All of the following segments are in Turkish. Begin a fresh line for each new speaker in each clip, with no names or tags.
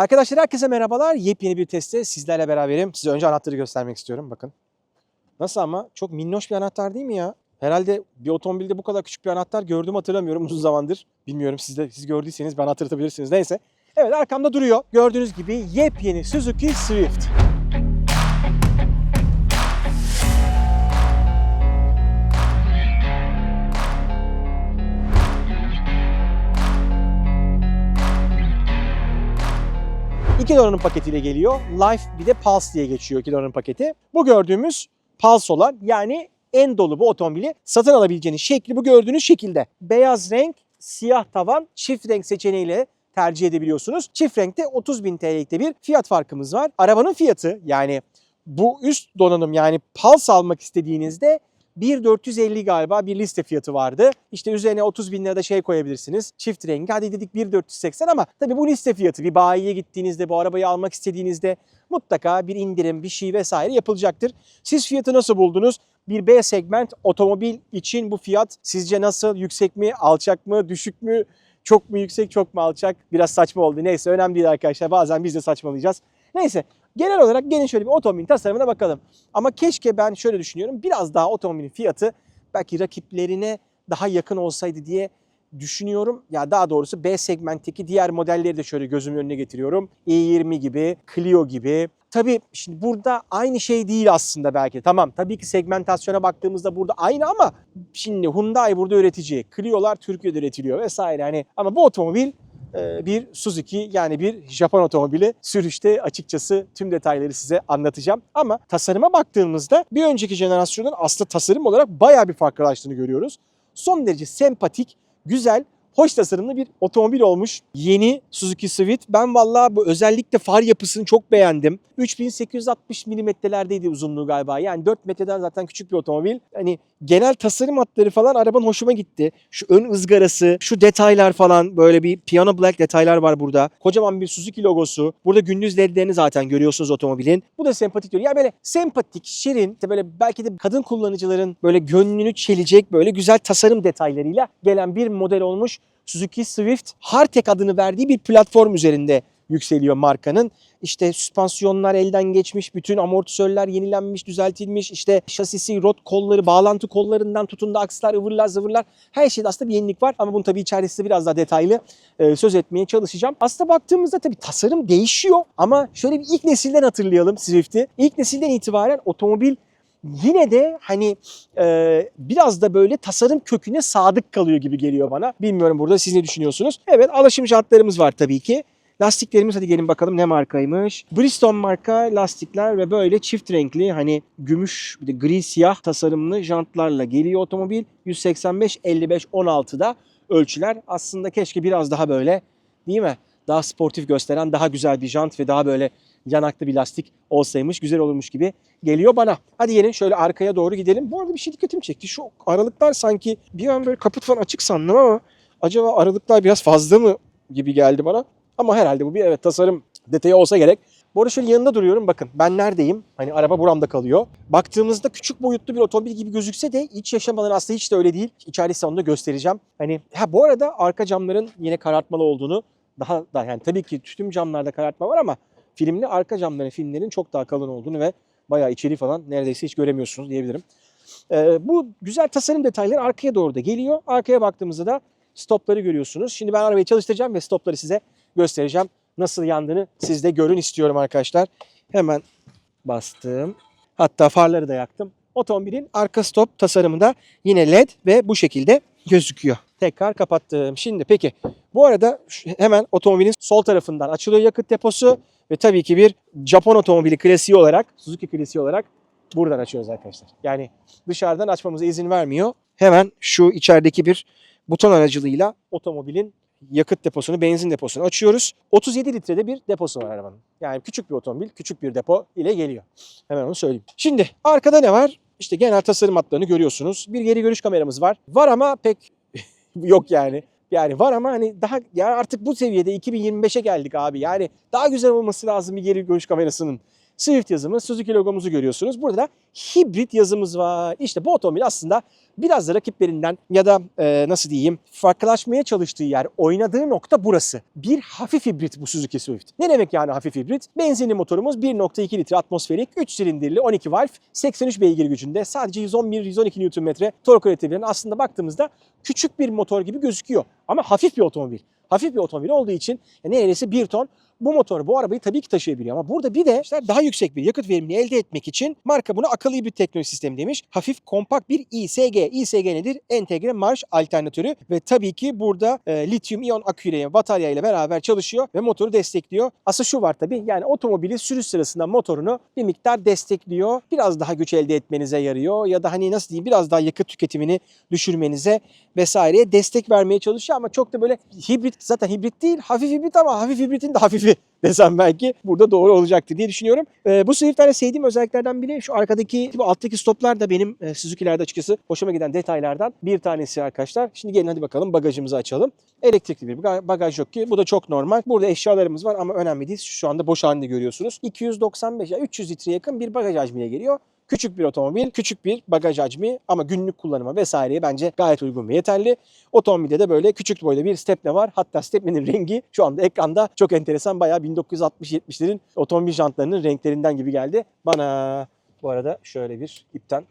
Arkadaşlar herkese merhabalar. Yepyeni bir testte sizlerle beraberim. Size önce anahtarı göstermek istiyorum. Bakın. Nasıl ama? Çok minnoş bir anahtar değil mi ya? Herhalde bir otomobilde bu kadar küçük bir anahtar gördüğümü hatırlamıyorum uzun zamandır. Bilmiyorum siz de siz gördüyseniz ben hatırlatabilirsiniz. Neyse. Evet arkamda duruyor. Gördüğünüz gibi yepyeni Suzuki Swift. İki donanım paketiyle geliyor. Life bir de Pulse diye geçiyor iki donanım paketi. Bu gördüğümüz Pulse olan yani en dolu bu otomobili satın alabileceğiniz şekli bu gördüğünüz şekilde. Beyaz renk, siyah tavan, çift renk seçeneğiyle tercih edebiliyorsunuz. Çift renkte 30.000 TL'likte bir fiyat farkımız var. Arabanın fiyatı yani bu üst donanım yani Pulse almak istediğinizde 1.450 galiba bir liste fiyatı vardı. İşte üzerine 30 bin lira da şey koyabilirsiniz. Çift rengi. Hadi dedik 1.480 ama tabii bu liste fiyatı. Bir bayiye gittiğinizde bu arabayı almak istediğinizde mutlaka bir indirim bir şey vesaire yapılacaktır. Siz fiyatı nasıl buldunuz? Bir B segment otomobil için bu fiyat sizce nasıl? Yüksek mi? Alçak mı? Düşük mü? Çok mu yüksek? Çok mu alçak? Biraz saçma oldu. Neyse önemli değil arkadaşlar. Bazen biz de saçmalayacağız. Neyse genel olarak gelin şöyle bir otomobilin tasarımına bakalım. Ama keşke ben şöyle düşünüyorum. Biraz daha otomobilin fiyatı belki rakiplerine daha yakın olsaydı diye düşünüyorum. Ya daha doğrusu B segmentteki diğer modelleri de şöyle gözümün önüne getiriyorum. i20 gibi, Clio gibi. Tabii şimdi burada aynı şey değil aslında belki. Tamam tabii ki segmentasyona baktığımızda burada aynı ama şimdi Hyundai burada üretici. Clio'lar Türkiye'de üretiliyor vesaire. Hani ama bu otomobil e, bir Suzuki yani bir Japon otomobili. Sürüşte açıkçası tüm detayları size anlatacağım. Ama tasarıma baktığımızda bir önceki jenerasyonun aslında tasarım olarak bayağı bir farklılaştığını görüyoruz. Son derece sempatik, güzel, hoş tasarımlı bir otomobil olmuş. Yeni Suzuki Swift. Ben vallahi bu özellikle far yapısını çok beğendim. 3860 milimetrelerdeydi uzunluğu galiba. Yani 4 metreden zaten küçük bir otomobil. Hani genel tasarım hatları falan arabanın hoşuma gitti. Şu ön ızgarası, şu detaylar falan böyle bir piano black detaylar var burada. Kocaman bir Suzuki logosu. Burada gündüz ledlerini zaten görüyorsunuz otomobilin. Bu da sempatik diyor. Ya böyle sempatik, şirin, işte böyle belki de kadın kullanıcıların böyle gönlünü çelecek böyle güzel tasarım detaylarıyla gelen bir model olmuş. Suzuki Swift Hartek adını verdiği bir platform üzerinde yükseliyor markanın. İşte süspansiyonlar elden geçmiş, bütün amortisörler yenilenmiş, düzeltilmiş. İşte şasisi, rot kolları, bağlantı kollarından tutun da akslar, ıvırlar, zıvırlar. Her şeyde aslında bir yenilik var ama bunu tabii içerisinde biraz daha detaylı e, söz etmeye çalışacağım. Aslında baktığımızda tabii tasarım değişiyor ama şöyle bir ilk nesilden hatırlayalım Swift'i. İlk nesilden itibaren otomobil yine de hani e, biraz da böyle tasarım köküne sadık kalıyor gibi geliyor bana. Bilmiyorum burada siz ne düşünüyorsunuz? Evet alaşım jantlarımız var tabii ki. Lastiklerimiz hadi gelin bakalım ne markaymış. Bridgestone marka lastikler ve böyle çift renkli hani gümüş bir de gri siyah tasarımlı jantlarla geliyor otomobil. 185 55 16'da ölçüler. Aslında keşke biraz daha böyle değil mi? Daha sportif gösteren daha güzel bir jant ve daha böyle yanaklı bir lastik olsaymış güzel olurmuş gibi geliyor bana. Hadi gelin şöyle arkaya doğru gidelim. Bu arada bir şey dikkatimi çekti. Şu aralıklar sanki bir an böyle kaput falan açık sandım ama acaba aralıklar biraz fazla mı gibi geldi bana. Ama herhalde bu bir evet tasarım detayı olsa gerek. Şöyle yanında duruyorum bakın ben neredeyim? Hani araba buramda kalıyor. Baktığımızda küçük boyutlu bir otomobil gibi gözükse de iç yaşamaları aslında hiç de öyle değil. İçerisi onu da göstereceğim. Hani ha bu arada arka camların yine karartmalı olduğunu daha da yani tabii ki tüm camlarda karartma var ama filmli arka camların filmlerin çok daha kalın olduğunu ve bayağı içeri falan neredeyse hiç göremiyorsunuz diyebilirim. Ee, bu güzel tasarım detayları arkaya doğru da geliyor. Arkaya baktığımızda da stopları görüyorsunuz. Şimdi ben arabayı çalıştıracağım ve stopları size göstereceğim. Nasıl yandığını siz de görün istiyorum arkadaşlar. Hemen bastım. Hatta farları da yaktım. Otomobilin arka stop tasarımında yine led ve bu şekilde gözüküyor. Tekrar kapattım. Şimdi peki bu arada hemen otomobilin sol tarafından açılıyor yakıt deposu ve tabii ki bir Japon otomobili klasiği olarak, Suzuki klasiği olarak buradan açıyoruz arkadaşlar. Yani dışarıdan açmamıza izin vermiyor. Hemen şu içerideki bir buton aracılığıyla otomobilin yakıt deposunu, benzin deposunu açıyoruz. 37 litrede bir deposu var arabanın. Yani küçük bir otomobil, küçük bir depo ile geliyor. Hemen onu söyleyeyim. Şimdi arkada ne var? İşte genel tasarım hatlarını görüyorsunuz. Bir geri görüş kameramız var. Var ama pek yok yani. Yani var ama hani daha ya artık bu seviyede 2025'e geldik abi. Yani daha güzel olması lazım bir geri görüş kamerasının. Swift yazımı, Suzuki logomuzu görüyorsunuz. Burada da hibrit yazımız var. İşte bu otomobil aslında biraz da rakiplerinden ya da e, nasıl diyeyim farklılaşmaya çalıştığı yer, oynadığı nokta burası. Bir hafif hibrit bu Suzuki Swift. Ne demek yani hafif hibrit? Benzinli motorumuz 1.2 litre atmosferik, 3 silindirli 12 valve, 83 beygir gücünde sadece 111-112 Nm tork üretebilen aslında baktığımızda küçük bir motor gibi gözüküyor. Ama hafif bir otomobil. Hafif bir otomobil olduğu için ya neredeyse 1 ton bu motor bu arabayı tabii ki taşıyabiliyor ama burada bir de işte daha yüksek bir yakıt verimini elde etmek için marka buna akıllı hibrit teknoloji sistemi demiş. Hafif kompakt bir ISG. ISG nedir? Entegre marş alternatörü ve tabii ki burada e, lityum iyon aküyle batarya ile beraber çalışıyor ve motoru destekliyor. Aslında şu var tabii yani otomobili sürüş sırasında motorunu bir miktar destekliyor. Biraz daha güç elde etmenize yarıyor ya da hani nasıl diyeyim biraz daha yakıt tüketimini düşürmenize vesaireye destek vermeye çalışıyor ama çok da böyle hibrit zaten hibrit değil hafif hibrit ama hafif hibritin de hafifi desem belki burada doğru olacaktır diye düşünüyorum. Ee, bu Swift'lerde sevdiğim özelliklerden biri şu arkadaki bu alttaki stoplar da benim e, Suzuki'lerde açıkçası hoşuma giden detaylardan bir tanesi arkadaşlar. Şimdi gelin hadi bakalım bagajımızı açalım. Elektrikli bir baga- bagaj yok ki bu da çok normal. Burada eşyalarımız var ama önemli değil. Şu anda boş halinde görüyorsunuz. 295 ya 300 litreye yakın bir bagaj hacmine geliyor. Küçük bir otomobil, küçük bir bagaj hacmi ama günlük kullanıma vesaireye bence gayet uygun ve yeterli. Otomobilde de böyle küçük boyda bir stepne var. Hatta stepnenin rengi şu anda ekranda çok enteresan. Bayağı 1960-70'lerin otomobil jantlarının renklerinden gibi geldi bana. Bu arada şöyle bir ipten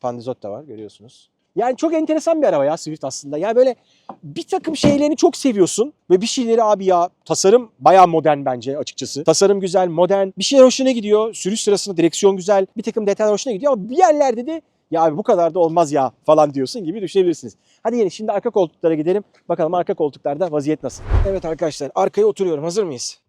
pandizot da var görüyorsunuz. Yani çok enteresan bir araba ya Swift aslında. Yani böyle bir takım şeylerini çok seviyorsun ve bir şeyleri abi ya tasarım bayağı modern bence açıkçası. Tasarım güzel, modern. Bir şeyler hoşuna gidiyor. Sürüş sırasında direksiyon güzel. Bir takım detaylar hoşuna gidiyor ama bir yerlerde de ya abi bu kadar da olmaz ya falan diyorsun gibi düşünebilirsiniz. Hadi gelin şimdi arka koltuklara gidelim. Bakalım arka koltuklarda vaziyet nasıl? Evet arkadaşlar arkaya oturuyorum. Hazır mıyız?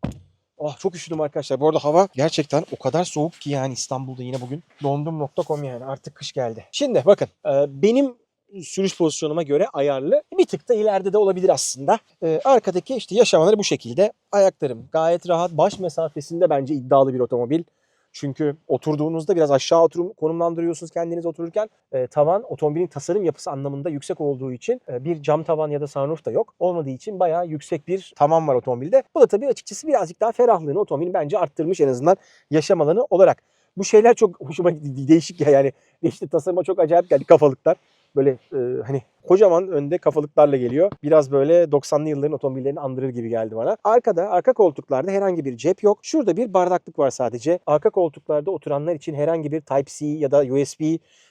Oh çok üşüdüm arkadaşlar. Bu arada hava gerçekten o kadar soğuk ki yani İstanbul'da yine bugün. Dondum.com yani artık kış geldi. Şimdi bakın e, benim sürüş pozisyonuma göre ayarlı. Bir tık da ileride de olabilir aslında. E, arkadaki işte yaşamaları bu şekilde. Ayaklarım gayet rahat. Baş mesafesinde bence iddialı bir otomobil. Çünkü oturduğunuzda biraz aşağı oturum konumlandırıyorsunuz kendiniz otururken. E, tavan otomobilin tasarım yapısı anlamında yüksek olduğu için e, bir cam tavan ya da sunroof da yok. Olmadığı için bayağı yüksek bir tavan var otomobilde. Bu da tabii açıkçası birazcık daha ferahlığını otomobilin bence arttırmış en azından yaşam alanı olarak. Bu şeyler çok hoşuma. Değişik ya yani. İşte tasarıma çok acayip geldi kafalıklar. Böyle e, hani kocaman önde kafalıklarla geliyor. Biraz böyle 90'lı yılların otomobillerini andırır gibi geldi bana. Arkada, arka koltuklarda herhangi bir cep yok. Şurada bir bardaklık var sadece. Arka koltuklarda oturanlar için herhangi bir Type-C ya da USB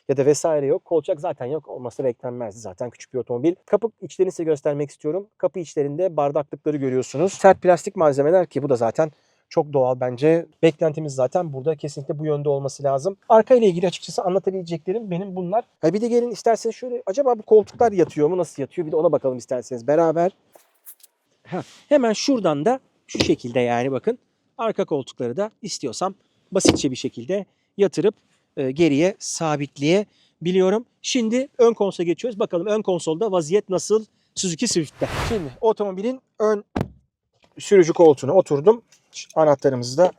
ya da vesaire yok. Kolçak zaten yok. Olması beklenmezdi zaten küçük bir otomobil. Kapı içlerini size göstermek istiyorum. Kapı içlerinde bardaklıkları görüyorsunuz. Sert plastik malzemeler ki bu da zaten çok doğal bence. Beklentimiz zaten burada kesinlikle bu yönde olması lazım. Arka ile ilgili açıkçası anlatabileceklerim benim bunlar. Ha bir de gelin isterseniz şöyle acaba bu koltuklar yatıyor mu nasıl yatıyor bir de ona bakalım isterseniz beraber. Ha, hemen şuradan da şu şekilde yani bakın arka koltukları da istiyorsam basitçe bir şekilde yatırıp e, geriye sabitleyebiliyorum. Şimdi ön konsola geçiyoruz. Bakalım ön konsolda vaziyet nasıl Suzuki Swift'te. Şimdi otomobilin ön sürücü koltuğuna oturdum. Anahtarımızı da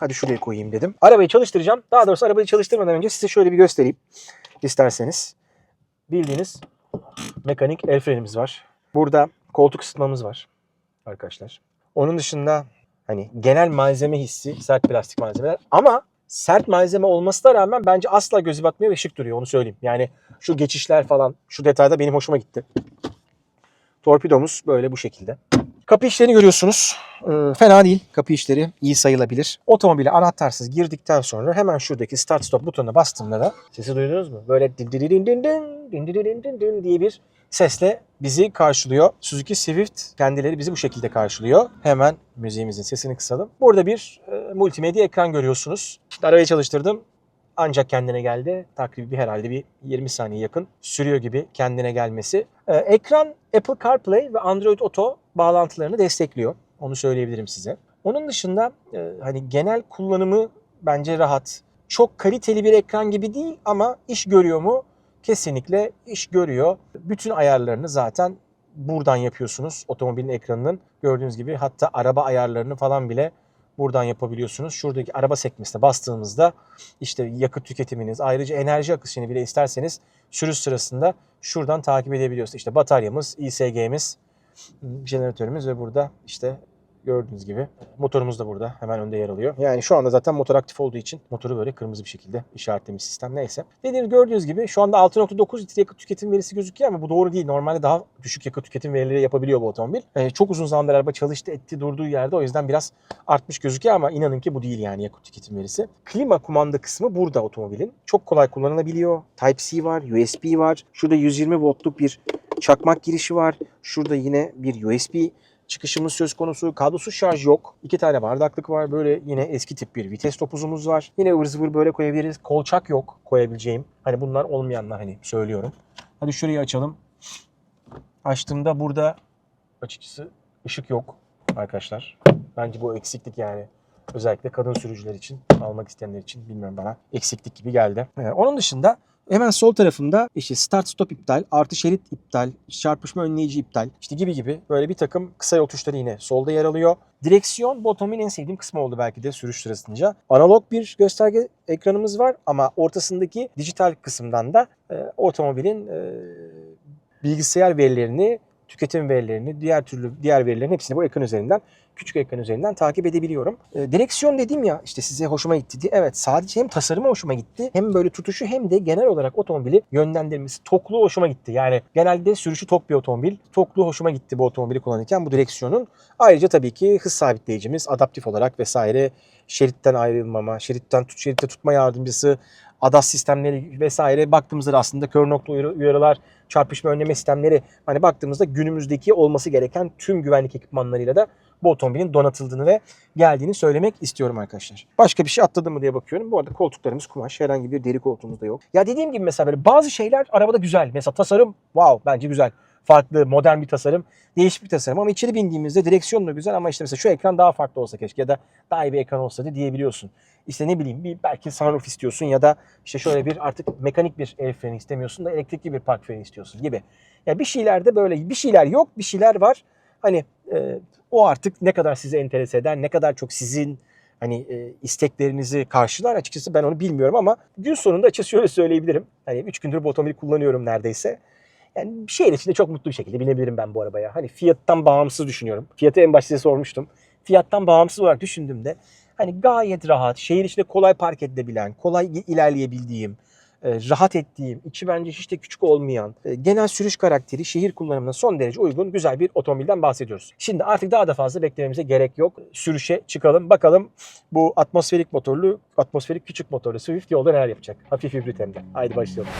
hadi şuraya koyayım dedim. Arabayı çalıştıracağım. Daha doğrusu arabayı çalıştırmadan önce size şöyle bir göstereyim isterseniz. Bildiğiniz mekanik el frenimiz var. Burada koltuk ısıtmamız var arkadaşlar. Onun dışında hani genel malzeme hissi sert plastik malzemeler ama sert malzeme olmasına rağmen bence asla gözü batmıyor ve şık duruyor onu söyleyeyim. Yani şu geçişler falan şu detayda benim hoşuma gitti. Torpidomuz böyle bu şekilde. Kapı işlerini görüyorsunuz. Ee, fena değil. Kapı işleri iyi sayılabilir. Otomobile anahtarsız girdikten sonra hemen şuradaki start stop butonuna bastığımda da sesi duydunuz mu? Böyle din din din din din din din din din din diye bir sesle bizi karşılıyor. Suzuki Swift kendileri bizi bu şekilde karşılıyor. Hemen müziğimizin sesini kısalım. Burada bir e, multimedya ekran görüyorsunuz. Şimdi arabayı çalıştırdım ancak kendine geldi. Takribi herhalde bir 20 saniye yakın sürüyor gibi kendine gelmesi. Ee, ekran Apple CarPlay ve Android Auto bağlantılarını destekliyor. Onu söyleyebilirim size. Onun dışında e, hani genel kullanımı bence rahat. Çok kaliteli bir ekran gibi değil ama iş görüyor mu? Kesinlikle iş görüyor. Bütün ayarlarını zaten buradan yapıyorsunuz otomobilin ekranının. Gördüğünüz gibi hatta araba ayarlarını falan bile buradan yapabiliyorsunuz. Şuradaki araba sekmesine bastığımızda işte yakıt tüketiminiz, ayrıca enerji akışını bile isterseniz sürüş sırasında şuradan takip edebiliyorsunuz. İşte bataryamız, ISG'miz, jeneratörümüz ve burada işte Gördüğünüz gibi motorumuz da burada hemen önde yer alıyor. Yani şu anda zaten motor aktif olduğu için motoru böyle kırmızı bir şekilde işaretlemiş sistem neyse. Dediğiniz gördüğünüz gibi şu anda 6.9 litre yakıt tüketim verisi gözüküyor ama bu doğru değil. Normalde daha düşük yakıt tüketim verileri yapabiliyor bu otomobil. Ee, çok uzun zamandır araba çalıştı etti durduğu yerde o yüzden biraz artmış gözüküyor ama inanın ki bu değil yani yakıt tüketim verisi. Klima kumanda kısmı burada otomobilin. Çok kolay kullanılabiliyor. Type-C var, USB var. Şurada 120 voltluk bir çakmak girişi var. Şurada yine bir USB çıkışımız söz konusu. Kablosuz şarj yok. İki tane bardaklık var. Böyle yine eski tip bir vites topuzumuz var. Yine ıvır zıvır böyle koyabiliriz. Kolçak yok koyabileceğim. Hani bunlar olmayanlar hani söylüyorum. Hadi şurayı açalım. Açtığımda burada açıkçası ışık yok arkadaşlar. Bence bu eksiklik yani. Özellikle kadın sürücüler için, almak isteyenler için bilmiyorum bana eksiklik gibi geldi. Ee, onun dışında hemen sol tarafında işte start stop iptal, artı şerit iptal, çarpışma önleyici iptal işte gibi gibi böyle bir takım kısa yol tuşları yine solda yer alıyor. Direksiyon bu otomobilin en sevdiğim kısmı oldu belki de sürüş sırasınca. Analog bir gösterge ekranımız var ama ortasındaki dijital kısımdan da e, otomobilin e, bilgisayar verilerini, tüketim verilerini, diğer türlü diğer verilerin hepsini bu ekran üzerinden küçük ekran üzerinden takip edebiliyorum. E, direksiyon dedim ya işte size hoşuma gitti diye. Evet sadece hem tasarımı hoşuma gitti hem böyle tutuşu hem de genel olarak otomobili yönlendirmesi tokluğu hoşuma gitti. Yani genelde sürüşü tok bir otomobil. Tokluğu hoşuma gitti bu otomobili kullanırken bu direksiyonun. Ayrıca tabii ki hız sabitleyicimiz adaptif olarak vesaire şeritten ayrılmama, şeritten tut, şeritte tutma yardımcısı, ADAS sistemleri vesaire baktığımızda da aslında kör nokta uyarı- uyarılar, çarpışma önleme sistemleri hani baktığımızda günümüzdeki olması gereken tüm güvenlik ekipmanlarıyla da bu otomobilin donatıldığını ve geldiğini söylemek istiyorum arkadaşlar. Başka bir şey atladım mı diye bakıyorum. Bu arada koltuklarımız kumaş. Herhangi bir deri koltuğumuz da yok. Ya dediğim gibi mesela böyle bazı şeyler arabada güzel. Mesela tasarım wow bence güzel. Farklı, modern bir tasarım, değişik bir tasarım ama içeri bindiğimizde direksiyon da güzel ama işte mesela şu ekran daha farklı olsa keşke ya da daha iyi bir ekran olsa da diyebiliyorsun. İşte ne bileyim bir belki sunroof istiyorsun ya da işte şöyle bir artık mekanik bir el freni istemiyorsun da elektrikli bir park freni istiyorsun gibi. Ya bir şeylerde böyle bir şeyler yok, bir şeyler var. Hani e, o artık ne kadar sizi enterese eder, ne kadar çok sizin hani e, isteklerinizi karşılar açıkçası ben onu bilmiyorum ama gün sonunda açıkçası şöyle söyleyebilirim. Hani 3 gündür bu otomobili kullanıyorum neredeyse. Yani şehir içinde çok mutlu bir şekilde binebilirim ben bu arabaya. Hani fiyattan bağımsız düşünüyorum. Fiyatı en başta size sormuştum. Fiyattan bağımsız olarak düşündüğümde hani gayet rahat, şehir içinde kolay park edilebilen, kolay ilerleyebildiğim, rahat ettiğim, içi bence hiç de küçük olmayan, e, genel sürüş karakteri şehir kullanımına son derece uygun güzel bir otomobilden bahsediyoruz. Şimdi artık daha da fazla beklememize gerek yok. Sürüşe çıkalım bakalım bu atmosferik motorlu, atmosferik küçük motorlu Swift yolda neler yapacak. Hafif hibrit hem de. Haydi başlayalım.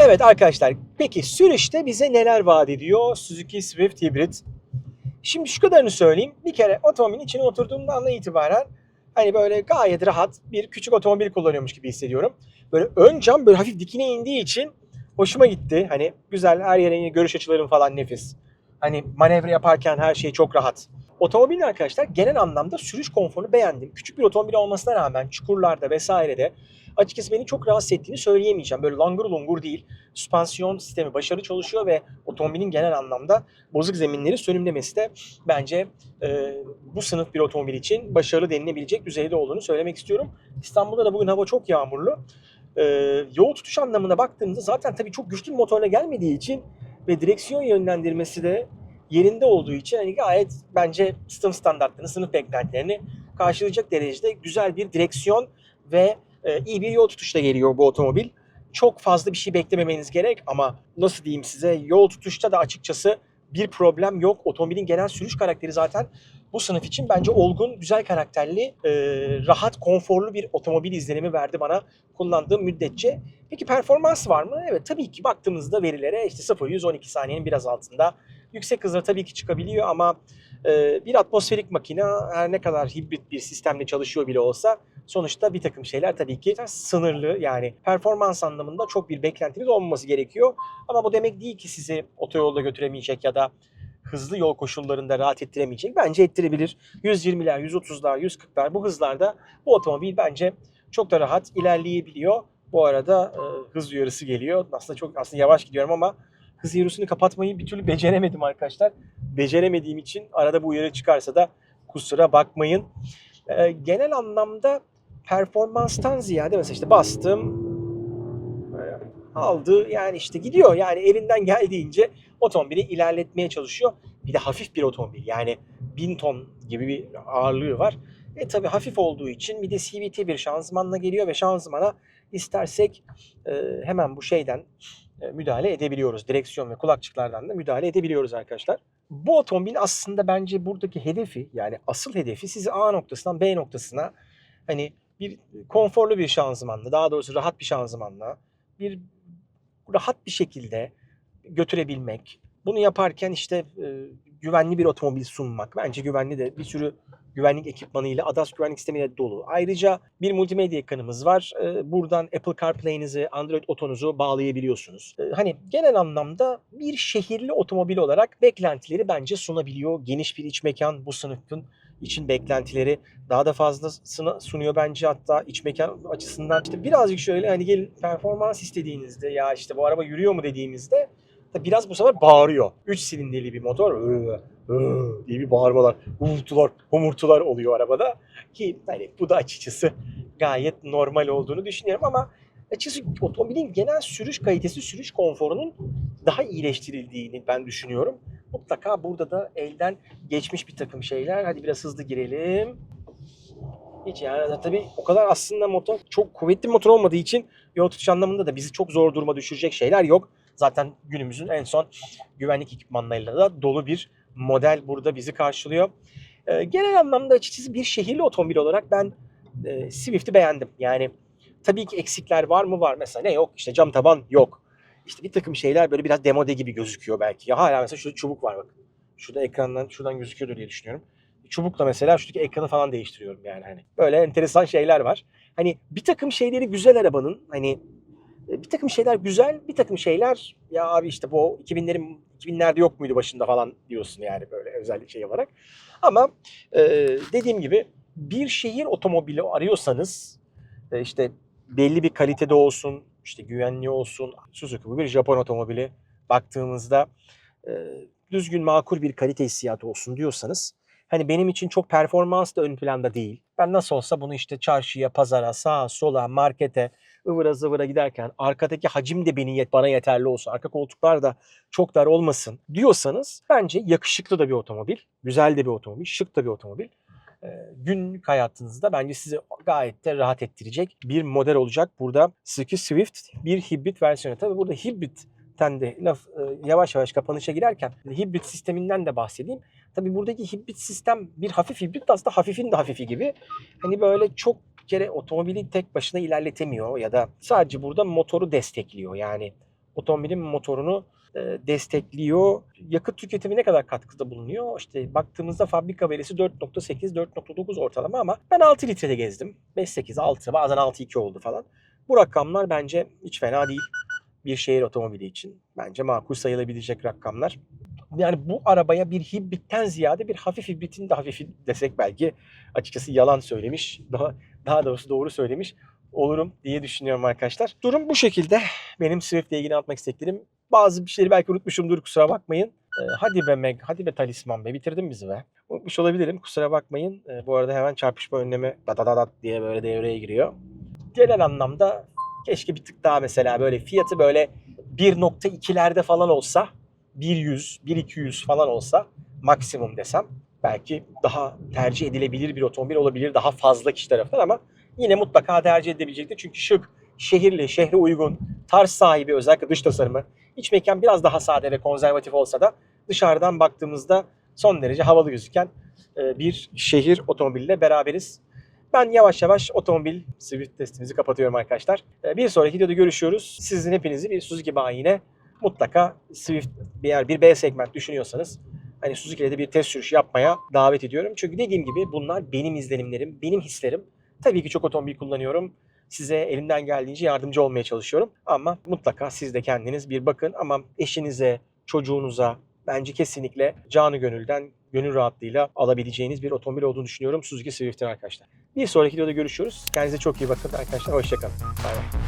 Evet arkadaşlar peki sürüşte bize neler vaat ediyor Suzuki Swift Hybrid? Şimdi şu kadarını söyleyeyim. Bir kere otomobilin içine oturduğumdan andan itibaren hani böyle gayet rahat bir küçük otomobil kullanıyormuş gibi hissediyorum. Böyle ön cam böyle hafif dikine indiği için hoşuma gitti. Hani güzel her yere görüş açılarım falan nefis. Hani manevra yaparken her şey çok rahat. Otomobilin arkadaşlar genel anlamda sürüş konforunu beğendim. Küçük bir otomobil olmasına rağmen çukurlarda vesairede açıkçası beni çok rahatsız ettiğini söyleyemeyeceğim. Böyle langur lungur değil. Süspansiyon sistemi başarılı çalışıyor ve otomobilin genel anlamda bozuk zeminleri sönümlemesi de bence e, bu sınıf bir otomobil için başarılı denilebilecek düzeyde olduğunu söylemek istiyorum. İstanbul'da da bugün hava çok yağmurlu. E, yol tutuş anlamına baktığımızda zaten tabii çok güçlü bir motorla gelmediği için ve direksiyon yönlendirmesi de yerinde olduğu için hani gayet bence sınıf standartlarını, sınıf beklentilerini karşılayacak derecede güzel bir direksiyon ve e, iyi bir yol tutuşla geliyor bu otomobil. Çok fazla bir şey beklememeniz gerek ama nasıl diyeyim size yol tutuşta da açıkçası bir problem yok. Otomobilin genel sürüş karakteri zaten bu sınıf için bence olgun, güzel karakterli, e, rahat, konforlu bir otomobil izlenimi verdi bana kullandığım müddetçe. Peki performans var mı? Evet tabii ki baktığımızda verilere işte 0-112 saniyenin biraz altında. Yüksek hızlar tabii ki çıkabiliyor ama e, bir atmosferik makine her ne kadar hibrit bir sistemle çalışıyor bile olsa sonuçta bir takım şeyler tabii ki sınırlı yani performans anlamında çok bir beklentiniz olmaması gerekiyor. Ama bu demek değil ki sizi otoyolda götüremeyecek ya da hızlı yol koşullarında rahat ettiremeyecek. Bence ettirebilir. 120'ler, 130'lar, 140'lar bu hızlarda bu otomobil bence çok da rahat ilerleyebiliyor. Bu arada e, hız uyarısı geliyor. Aslında çok aslında yavaş gidiyorum ama hız uyarısını kapatmayı bir türlü beceremedim arkadaşlar. Beceremediğim için arada bu uyarı çıkarsa da kusura bakmayın. E, genel anlamda performanstan ziyade mesela işte bastım aldı yani işte gidiyor yani elinden geldiğince otomobili ilerletmeye çalışıyor. Bir de hafif bir otomobil yani 1000 ton gibi bir ağırlığı var. E tabi hafif olduğu için bir de CVT bir şanzımanla geliyor ve şanzımana istersek e, hemen bu şeyden e, müdahale edebiliyoruz. Direksiyon ve kulakçıklardan da müdahale edebiliyoruz arkadaşlar. Bu otomobil aslında bence buradaki hedefi yani asıl hedefi sizi A noktasından B noktasına hani bir konforlu bir şanzımanla daha doğrusu rahat bir şanzımanla bir rahat bir şekilde götürebilmek. Bunu yaparken işte e, güvenli bir otomobil sunmak. Bence güvenli de bir sürü güvenlik ekipmanıyla ADAS güvenlik sistemiyle dolu. Ayrıca bir multimedya ekranımız var. E, buradan Apple CarPlay'inizi, Android Auto'nuzu bağlayabiliyorsunuz. E, hani genel anlamda bir şehirli otomobil olarak beklentileri bence sunabiliyor. Geniş bir iç mekan bu sınıfın için beklentileri daha da fazlasını sunuyor bence hatta iç mekan açısından. İşte birazcık şöyle hani gelin performans istediğinizde ya işte bu araba yürüyor mu dediğimizde biraz bu sefer bağırıyor. 3 silindirli bir motor "Iı, ıı" diye bir bağırmalar, uğultular, homurtular oluyor arabada. Ki hani bu da açıkçası gayet normal olduğunu düşünüyorum ama açıkçası otomobilin genel sürüş kalitesi, sürüş konforunun daha iyileştirildiğini ben düşünüyorum. Mutlaka burada da elden geçmiş bir takım şeyler. Hadi biraz hızlı girelim. Hiç yani tabii o kadar aslında motor çok kuvvetli motor olmadığı için yol tutuş anlamında da bizi çok zor duruma düşürecek şeyler yok. Zaten günümüzün en son güvenlik ekipmanlarıyla da dolu bir model burada bizi karşılıyor. Ee, genel anlamda açıkçası bir şehirli otomobil olarak ben e, Swift'i beğendim. Yani tabii ki eksikler var mı var. Mesela ne yok? İşte cam taban yok. İşte bir takım şeyler böyle biraz demode gibi gözüküyor belki. Ya hala mesela şurada çubuk var bak. Şurada ekrandan şuradan gözüküyordur diye düşünüyorum. Çubukla mesela şuradaki ekranı falan değiştiriyorum yani hani. Böyle enteresan şeyler var. Hani bir takım şeyleri güzel arabanın hani e, bir takım şeyler güzel, bir takım şeyler ya abi işte bu 2000'lerin 2000'lerde yok muydu başında falan diyorsun yani böyle özellik şey olarak. Ama e, dediğim gibi bir şehir otomobili arıyorsanız e, işte belli bir kalitede olsun, işte güvenli olsun. Suzuki bu bir Japon otomobili. Baktığımızda e, düzgün makul bir kalite hissiyatı olsun diyorsanız hani benim için çok performans da ön planda değil. Ben nasıl olsa bunu işte çarşıya, pazara, sağa, sola, markete, ıvıra zıvıra giderken arkadaki hacim de beni yet bana yeterli olsun. Arka koltuklar da çok dar olmasın diyorsanız bence yakışıklı da bir otomobil, güzel de bir otomobil, şık da bir otomobil. Ee, günlük hayatınızda bence sizi gayet de rahat ettirecek bir model olacak. Burada Suzuki Swift bir hibrit versiyonu. Tabii burada hibritten de laf e, yavaş yavaş kapanışa girerken hibrit sisteminden de bahsedeyim. Tabii buradaki hibrit sistem bir hafif hibrit aslında hafifin de hafifi gibi. Hani böyle çok kere otomobili tek başına ilerletemiyor ya da sadece burada motoru destekliyor. Yani otomobilin motorunu destekliyor. Yakıt tüketimi ne kadar katkıda bulunuyor? İşte baktığımızda fabrika verisi 4.8, 4.9 ortalama ama ben 6 litrede gezdim. 5.8, 6 bazen 6.2 oldu falan. Bu rakamlar bence hiç fena değil. Bir şehir otomobili için bence makul sayılabilecek rakamlar. Yani bu arabaya bir hibritten ziyade bir hafif hibritin de hafifi desek belki açıkçası yalan söylemiş. Daha daha doğrusu doğru söylemiş olurum diye düşünüyorum arkadaşlar. Durum bu şekilde. Benim Swift ile ilgili anlatmak istediklerim. Bazı bir şeyleri belki unutmuşumdur kusura bakmayın. Ee, hadi be Meg, hadi be talisman be bitirdin bizi be. Unutmuş olabilirim kusura bakmayın. Ee, bu arada hemen çarpışma önlemi da da da da diye böyle devreye giriyor. Genel anlamda keşke bir tık daha mesela böyle fiyatı böyle 1.2'lerde falan olsa 1.100, 1.200 falan olsa maksimum desem belki daha tercih edilebilir bir otomobil olabilir daha fazla kişi tarafından ama yine mutlaka tercih edilebilecektir. Çünkü şık, şehirli, şehre uygun, tarz sahibi özellikle dış tasarımı. İç mekan biraz daha sade ve konservatif olsa da dışarıdan baktığımızda son derece havalı gözüken e, bir şehir otomobiliyle beraberiz. Ben yavaş yavaş otomobil Swift testimizi kapatıyorum arkadaşlar. E, Bir sonraki videoda görüşüyoruz. Sizin hepinizi bir Suzuki bayine mutlaka Swift eğer bir B segment düşünüyorsanız hani Suzuki'de de bir test sürüşü yapmaya davet ediyorum. Çünkü dediğim gibi bunlar benim izlenimlerim, benim hislerim. Tabii ki çok otomobil kullanıyorum. Size elimden geldiğince yardımcı olmaya çalışıyorum. Ama mutlaka siz de kendiniz bir bakın. Ama eşinize, çocuğunuza bence kesinlikle canı gönülden, gönül rahatlığıyla alabileceğiniz bir otomobil olduğunu düşünüyorum Suzuki Swift'in arkadaşlar. Bir sonraki videoda görüşüyoruz. Kendinize çok iyi bakın arkadaşlar. Hoşçakalın. Bay bay.